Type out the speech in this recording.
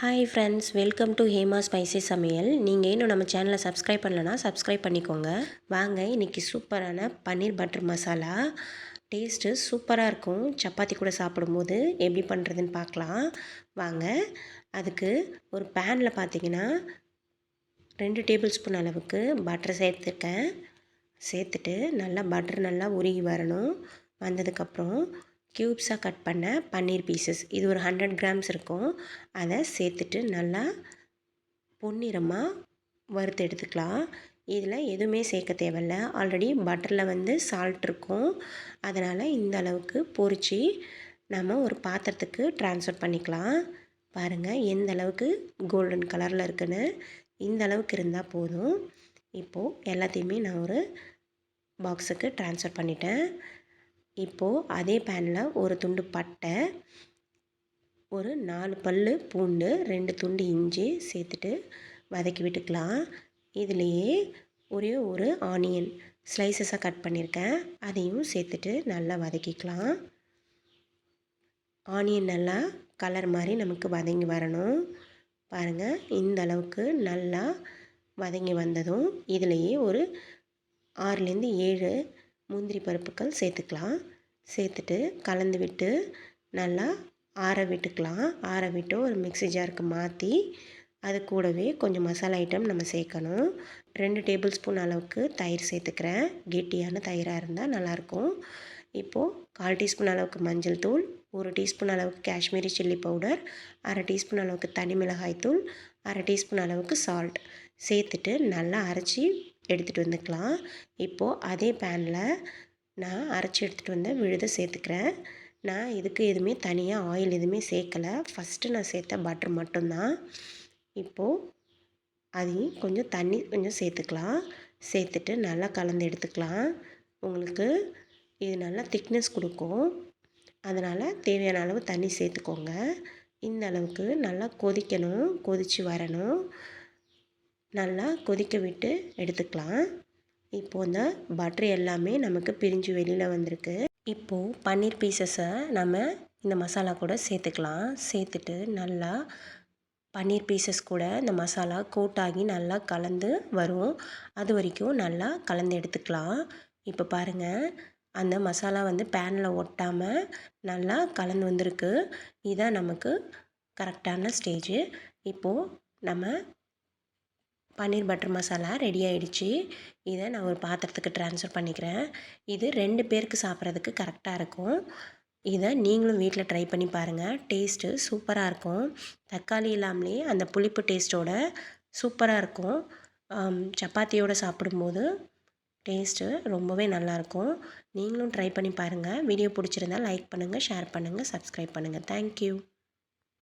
Hi friends welcome to Hema spicy சமையல் நீங்கள் இன்னும் நம்ம சேனலை சப்ஸ்கிரைப் பண்ணலன்னா சப்ஸ்கிரைப் பண்ணிக்கோங்க. வாங்க இன்றைக்கி சூப்பரான பன்னீர் பட்டர் மசாலா டேஸ்ட்டு சூப்பராக இருக்கும். சப்பாத்தி கூட சாப்பிடும்போது எப்படி பண்ணுறதுன்னு பார்க்கலாம். வாங்க அதுக்கு ஒரு பேனில் பார்த்தீங்கன்னா ரெண்டு டேபிள் ஸ்பூன் அளவுக்கு பட்டர் சேர்த்துருக்கேன். சேர்த்துட்டு நல்லா பட்டர் நல்லா உருகி வரணும். வந்ததுக்கப்புறம் க்யூப்ஸாக கட் பண்ண பன்னீர் பீசஸ் இது ஒரு ஹண்ட்ரட் கிராம்ஸ் இருக்கும். அதை சேர்த்துட்டு நல்லா பொன்னிறமாக வறுத்து எடுத்துக்கலாம். இதில் எதுவுமே சேர்க்க தேவையில்ல. ஆல்ரெடி பட்டரில் வந்து சால்ட் இருக்கும். அதனால் இந்த அளவுக்கு பொறிச்சு நம்ம ஒரு பாத்திரத்துக்கு ட்ரான்ஸ்ஃபர் பண்ணிக்கலாம். பாருங்கள் எந்த அளவுக்கு கோல்டன் கலரில் இருக்குன்னு. இந்த அளவுக்கு இருந்தால் போதும். இப்போது எல்லாத்தையுமே நான் ஒரு பாக்ஸுக்கு ட்ரான்ஸ்ஃபர் பண்ணிட்டேன். இப்போது அதே பேனில் ஒரு துண்டு பட்டை ஒரு நாலு பல் பூண்டு ரெண்டு துண்டு இஞ்சி சேர்த்துட்டு வதக்கி விட்டுக்கலாம். இதுலேயே ஒரே ஒரு ஆனியன் ஸ்லைசஸாக கட் பண்ணியிருக்கேன் அதையும் சேர்த்துட்டு நல்லா வதக்கிக்கலாம். ஆனியன் நல்லா கலர் மாதிரி நமக்கு வதங்கி வரணும். பாருங்கள் இந்த அளவுக்கு நல்லா வதங்கி வந்ததும் இதுலேயே ஒரு ஆறுலேருந்து ஏழு முந்திரி பருப்புகள் சேர்த்துக்கலாம். சேர்த்துட்டு கலந்து விட்டு நல்லா ஆற விட்டுக்கலாம். ஆற விட்டு ஒரு மிக்சி ஜாருக்கு மாற்றி அது கூடவே கொஞ்சம் மசாலா ஐட்டம் நம்ம சேர்க்கணும். ரெண்டு டேபிள் ஸ்பூன் அளவுக்கு தயிர் சேர்த்துக்கிறேன். கெட்டியான தயிராக இருந்தால் நல்லாயிருக்கும் இப்போது கால் டீஸ்பூன் அளவுக்கு மஞ்சள் தூள் ஒரு டீஸ்பூன் அளவுக்கு காஷ்மீரி சில்லி பவுடர் அரை டீஸ்பூன் அளவுக்கு தனி மிளகாய் தூள் அரை டீஸ்பூன் அளவுக்கு சால்ட் சேர்த்துட்டு நல்லா அரைச்சி எடுத்துகிட்டு வந்துக்கலாம். இப்போது அதே பேனில் நான் அரைச்சி எடுத்துகிட்டு வந்த விழுதை சேர்த்துக்கிறேன். நான் இதுக்கு எதுவுமே தனியாக ஆயில் எதுவுமே சேர்க்கலை. ஃபஸ்ட்டு நான் சேர்த்த பட்டர் மட்டும்தான். இப்போது அதையும் கொஞ்சம் தண்ணி கொஞ்சம் சேர்த்துக்கலாம். சேர்த்துட்டு நல்லா கலந்து எடுத்துக்கலாம். உங்களுக்கு இது நல்லா திக்னஸ் கொடுக்கும். அதனால் தேவையான அளவு தண்ணி சேர்த்துக்கோங்க. இந்த அளவுக்கு நல்லா கொதிக்கணும். கொதித்து வரணும். நல்லா கொதிக்க விட்டு எடுத்துக்கலாம். இப்போது இந்த பட்டர் எல்லாமே நமக்கு பிரிஞ்சு வெளியில் வந்திருக்கு. இப்போது பன்னீர் பீசஸை நம்ம இந்த மசாலா கூட சேர்த்துக்கலாம். சேர்த்துட்டு நல்லா பன்னீர் பீசஸ் கூட இந்த மசாலா கோட்டாகி நல்லா கலந்து வரும். அது வரைக்கும் நல்லா கலந்து எடுத்துக்கலாம். இப்போ பாருங்கள் அந்த மசாலா வந்து பேனில் ஒட்டாமல் நல்லா கலந்து வந்திருக்கு. இதுதான் நமக்கு கரெக்டான ஸ்டேஜு இப்போது நம்ம பன்னீர் பட்டர் மசாலா ரெடி ஆகிடுச்சி இதை நான் ஒரு பாத்திரத்துக்கு ட்ரான்ஸ்ஃபர் பண்ணிக்கிறேன். இது ரெண்டு பேருக்கு சாப்பிட்றதுக்கு கரெக்டாக இருக்கும். இதை நீங்களும் வீட்டில் ட்ரை பண்ணி பாருங்கள் டேஸ்ட்டு சூப்பராக இருக்கும். தக்காளி இல்லாமலே அந்த புளிப்பு டேஸ்ட்டோட சூப்பராக இருக்கும். சப்பாத்தியோடு சாப்பிடும்போது டேஸ்ட்டு ரொம்பவே நல்லாயிருக்கும் நீங்களும் ட்ரை பண்ணி பாருங்கள் வீடியோ பிடிச்சிருந்தால் லைக் பண்ணுங்கள் ஷேர் பண்ணுங்கள் சப்ஸ்கிரைப் பண்ணுங்கள் தேங்க்யூ